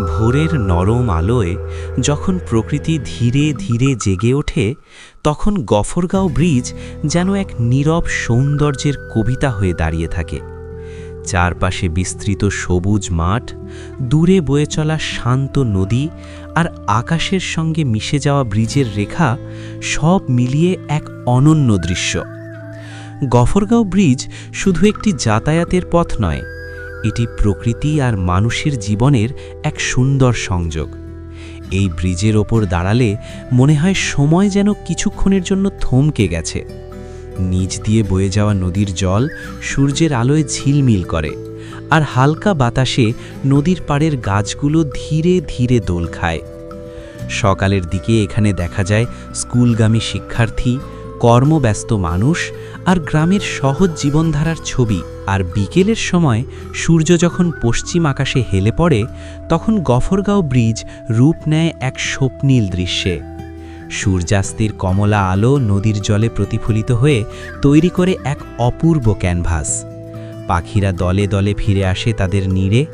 ভোরের নরম আলোয় যখন প্রকৃতি ধীরে ধীরে জেগে ওঠে, তখন গফরগাঁও ব্রিজ যেন এক নীরব সৌন্দর্যের কবিতা হয়ে দাঁড়িয়ে থাকে। চারপাশে বিস্তৃত সবুজ মাঠ, দূরে বয়ে চলা শান্ত নদী আর আকাশের সঙ্গে মিশে যাওয়া ব্রিজের রেখা সব মিলিয়ে এক অনন্য দৃশ্য। গফরগাঁও ব্রিজ শুধু একটি যাতায়াতের পথ নয় এটি প্রকৃতি আর মানুষের জীবনের এক সুন্দর সংযোগ। এই ব্রিজের ওপর দাঁড়ালে মনে হয় সময় যেন কিছুক্ষণের জন্য থমকে গেছে। নিচ দিয়ে বয়ে যাওয়া নদীর জল সূর্যের আলোয় ঝিলমিল করে আর হালকা বাতাসে নদীর পাড়ের গাছগুলো ধীরে ধীরে দোল খায়। সকালের দিকে এখানে দেখা যায় স্কুলগামী শিক্ষার্থী, কর্মব্যস্ত মানুষ আর গ্রামের সহজ জীবনধারার ছবি আর বিকেলের সময় সূর্য যখন পশ্চিম আকাশে হেলে পড়ে, তখন গফরগাঁও ব্রিজ রূপ নেয় এক স্বপ্নীল দৃশ্যে। সূর্যাস্তের কমলা আলো নদীর জলে প্রতিফলিত হয়ে তৈরি করে এক অপূর্ব ক্যানভাস। পাখিরা দলে দলে ফিরে আসে তাদের নীড়ে,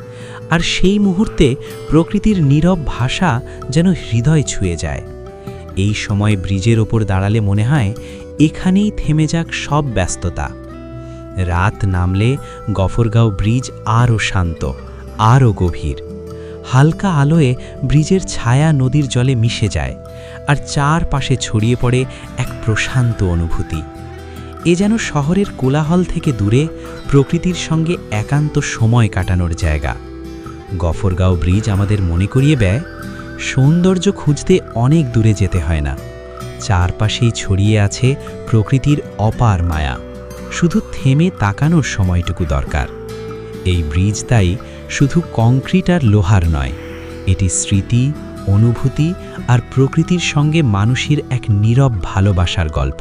আর সেই মুহূর্তে প্রকৃতির নীরব ভাষা যেন হৃদয় ছুঁয়ে যায়। এই সময় ব্রিজের ওপর দাঁড়ালে মনে হয় এখানেই থেমে যাক সব ব্যস্ততা। রাত নামলে গফরগাঁও ব্রিজ আরও শান্ত, আরও গভীর। হালকা আলোয় ব্রিজের ছায়া নদীর জলে মিশে যায় আর চারপাশে ছড়িয়ে পড়ে এক প্রশান্ত অনুভূতি। এ যেন শহরের কোলাহল থেকে দূরে, প্রকৃতির সঙ্গে একান্ত সময় কাটানোর জায়গা। গফরগাঁও ব্রিজ আমাদের মনে করিয়ে দেয়, সৌন্দর্য খুঁজতে অনেক দূরে যেতে হয় না। চারপাশেই ছড়িয়ে আছে প্রকৃতির অপার মায়া। শুধু থেমে তাকানোর সময়টুকু দরকার। এই ব্রিজ তাই শুধু কংক্রিট আর লোহার নয়, এটি স্মৃতি, অনুভূতি আর প্রকৃতির সঙ্গে মানুষের এক নীরব ভালোবাসার গল্প।